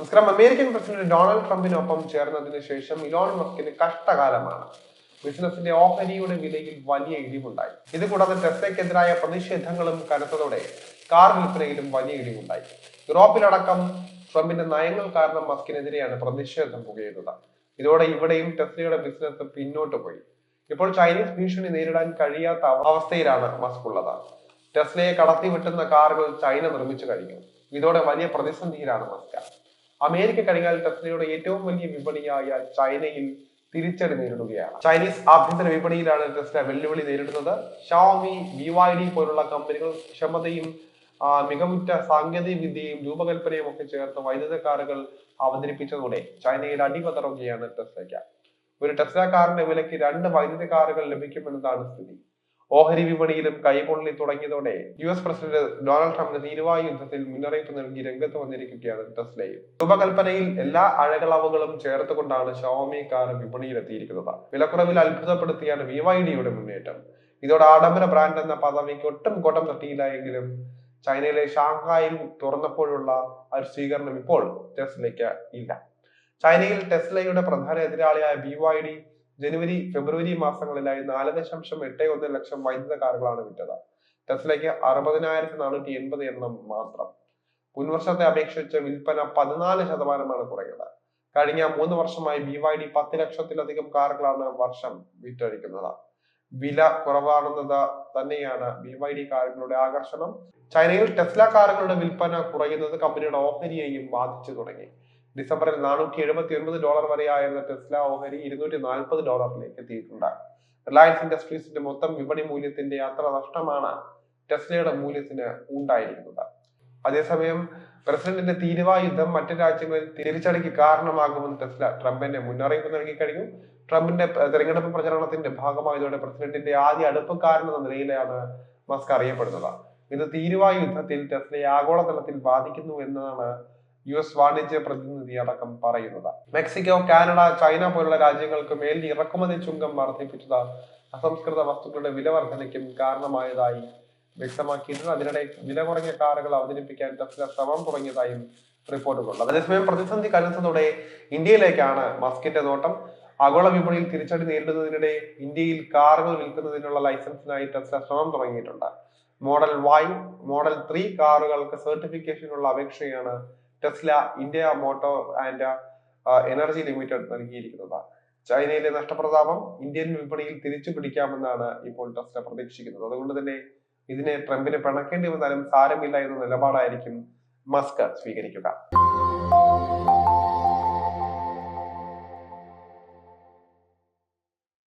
നമസ്കാരം American president Donald ട്രംപിനൊപ്പം ചേർന്നതിന് ശേഷം ഇലോൺ മസ്കിന് കഷ്ടകാലമാണ്. ബിസിനസിന്റെ ഓഹരിയുടെ വിലയിൽ വലിയ ഇടിവുണ്ടായി. ഇത് കൂടാതെ ടെസ്ലയ്ക്കെതിരായ പ്രതിഷേധങ്ങളും കനത്തതോടെ കാർ വിൽപ്പനയിലും വലിയ ഇടിവുണ്ടായി. യൂറോപ്പിലടക്കം ട്രംപിന്റെ നയങ്ങൾ കാരണം മസ്കിനെതിരെയാണ് പ്രതിഷേധം പുകയുന്നത്. ഇതോടെ ഇവിടെയും ടെസ്ലയുടെ ബിസിനസ് പിന്നോട്ട് പോയി. ഇപ്പോൾ ചൈനീസ് ഭീഷണി നേരിടാൻ കഴിയാത്ത അവസ്ഥയിലാണ് മസ്ക് ഉള്ളത് ടെസ്ലയെ കടത്തിവിട്ടുന്ന കാറുകൾ ചൈന നിർമ്മിച്ചു കഴിഞ്ഞു. ഇതോടെ വലിയ പ്രതിസന്ധിയിലാണ് മസ്ക. അമേരിക്ക കഴിഞ്ഞാൽ ടെസ്ലയുടെ ഏറ്റവും വലിയ വിപണിയായ ചൈനയിൽ തിരിച്ചടി നേരിടുകയാണ്. ചൈനീസ് ആഭ്യന്തര വിപണിയിലാണ് ടെസ്ല വെല്ലുവിളി നേരിടുന്നത്. ഷാമി ബി വൈ ഡി പോലുള്ള കമ്പനികൾ ക്ഷമതയും മികവുറ്റ സാങ്കേതിക വിദ്യയും രൂപകൽപ്പനയും ഒക്കെ ചേർത്ത് വൈദ്യുത കാറുകൾ അവതരിപ്പിച്ചതോടെ ചൈനയിൽ അടിപതറുകയാണ് ടെസ്ലയ്ക്ക്. ഒരു ടെസ്ല കാറിന്റെ വിലയ്ക്ക് രണ്ട് വൈദ്യുത കാറുകൾ ലഭിക്കുമെന്നതാണ് സ്ഥിതി. ഓഹരി വിപണിയിലും കൈപൊള്ളി തുടങ്ങിയതോടെ യു എസ് പ്രസിഡന്റ് ഡൊണാൾഡ് ട്രംപിന് നീരുവായു യുദ്ധത്തിൽ മുന്നറിയിപ്പ് നൽകി രംഗത്ത് വന്നിരിക്കുകയാണ് ടെസ്ലയും രൂപകൽപ്പനയിൽ എല്ലാ അഴകളവുകളും ചേർത്തുകൊണ്ടാണ് ഷോമി കാർ വിപണിയിലെത്തിയിരിക്കുന്നത്. വിലക്കുറവിൽ അത്ഭുതപ്പെടുത്തിയാണ് വി വൈ ഡിയുടെ മുന്നേറ്റം. ഇതോടെ ആഡംബര ബ്രാൻഡ് എന്ന പദവിക്ക് ഒട്ടും കോട്ടം തട്ടിയില്ല എങ്കിലും ചൈനയിലെ ഷാങ്ഹായിൽ തുറന്നപ്പോഴുള്ള ഒരു സ്വീകരണം ഇപ്പോൾ ടെസ്ലയ്ക്ക് ഇല്ല. ചൈനയിൽ ടെസ്ലയുടെ പ്രധാന എതിരാളിയായ ബി വൈ ഡി ജനുവരി ഫെബ്രുവരി മാസങ്ങളിലായി നാല് ദശാംശം എട്ട് ഒന്ന് ലക്ഷം വൈദ്യുത കാറുകളാണ് വിറ്റത്. ടെസ്ലയ്ക്ക് അറുപതിനായിരത്തി നാനൂറ്റി എൺപത് എണ്ണം മാത്രം. മുൻവർഷത്തെ അപേക്ഷിച്ച് വിൽപ്പന പതിനാല് ശതമാനമാണ് കുറയുന്നത്. കഴിഞ്ഞ മൂന്ന് വർഷമായി ബി വൈ ഡി പത്ത് ലക്ഷത്തിലധികം കാറുകളാണ് വർഷം വിറ്റഴിക്കുന്നത്. വില കുറവാണെന്നത് തന്നെയാണ് ബി വൈ ഡി കാറുകളുടെ ആകർഷണം. ചൈനയിൽ ടെസ്ല കാറുകളുടെ വിൽപ്പന കുറയുന്നത് കമ്പനിയുടെ ഓഹരിയെയും ബാധിച്ചു തുടങ്ങി. ഡിസംബറിൽ നാനൂറ്റി എഴുപത്തി ഒൻപത് ഡോളർ വരെയായിരുന്ന ടെസ്ല ഓഹരി ഇരുന്നൂറ്റി നാൽപ്പത് ഡോളറിലേക്ക് എത്തിയിട്ടുണ്ട്. റിലയൻസ് ഇൻഡസ്ട്രീസിന്റെ മൊത്തം വിപണി മൂല്യത്തിന്റെ അത്ര നഷ്ടമാണ് ടെസ്ലയുടെ മൂല്യത്തിന് ഉണ്ടായിരിക്കുന്നത് അതേസമയം പ്രസിഡന്റിന്റെ തീരുവ യുദ്ധം മറ്റു രാജ്യങ്ങളിൽ തിരിച്ചടിക്ക് കാരണമാകുമെന്ന് ടെസ്ല ട്രംപിന്റെ മുന്നറിയിപ്പ് നൽകി കഴിഞ്ഞു. ട്രംപിന്റെ തെരഞ്ഞെടുപ്പ് പ്രചരണത്തിന്റെ ഭാഗമായതോടെ പ്രസിഡന്റിന്റെ ആദ്യ അടുപ്പക്കാരൻ എന്ന നിലയിലാണ് മസ്ക് അറിയപ്പെടുന്നത്. ഇത് തീരുവ യുദ്ധത്തിൽ ടെസ്ലയെ ആഗോളതലത്തിൽ ബാധിക്കുന്നു എന്നതാണ് യു എസ് വാണിജ്യ പ്രതിനിധി അടക്കം പറയുന്നത്. മെക്സിക്കോ കാനഡ ചൈന പോലുള്ള രാജ്യങ്ങൾക്ക് മേൽ ഇറക്കുമതി ചുങ്കം വർദ്ധിപ്പിച്ചത് അസംസ്കൃത വസ്തുക്കളുടെ വില വർധനയ്ക്കും കാരണമായതായി വ്യക്തമാക്കിയിട്ടുണ്ട്. അതിനിടെ വില കുറഞ്ഞ കാറുകൾ അവതരിപ്പിക്കാൻ ടെസ്ല ശ്രമം തുടങ്ങിയതായും റിപ്പോർട്ടുകളുണ്ട്. അതേസമയം പ്രതിസന്ധി കനത്തതോടെ ഇന്ത്യയിലേക്കാണ് മസ്കിന്റെ നോട്ടം. ആഗോള വിപണിയിൽ തിരിച്ചടി നേരിടുന്നതിനിടെ ഇന്ത്യയിൽ കാറുകൾ വിൽക്കുന്നതിനുള്ള ലൈസൻസിനായി ടെസ്ല ശ്രമം തുടങ്ങിയിട്ടുണ്ട്. മോഡൽ വൈ മോഡൽ ത്രീ കാറുകൾക്ക് സർട്ടിഫിക്കേഷനുള്ള അപേക്ഷയാണ് Tesla India motor and energy limited നൽകിയിരിക്കുന്നത്. ചൈനയിലെ നഷ്ടപ്രതാപം ഇന്ത്യൻ വിപണിയിൽ തിരിച്ചു പിടിക്കാമെന്നാണ് ഇപ്പോൾ ടെസ്ല പ്രതീക്ഷിക്കുന്നത്. അതുകൊണ്ട് തന്നെ ഇതിനെ ട്രംപിന് പിണക്കേണ്ടി വന്നാലും സാരമില്ല എന്ന നിലപാടായിരിക്കും മസ്ക് സ്വീകരിക്കുക.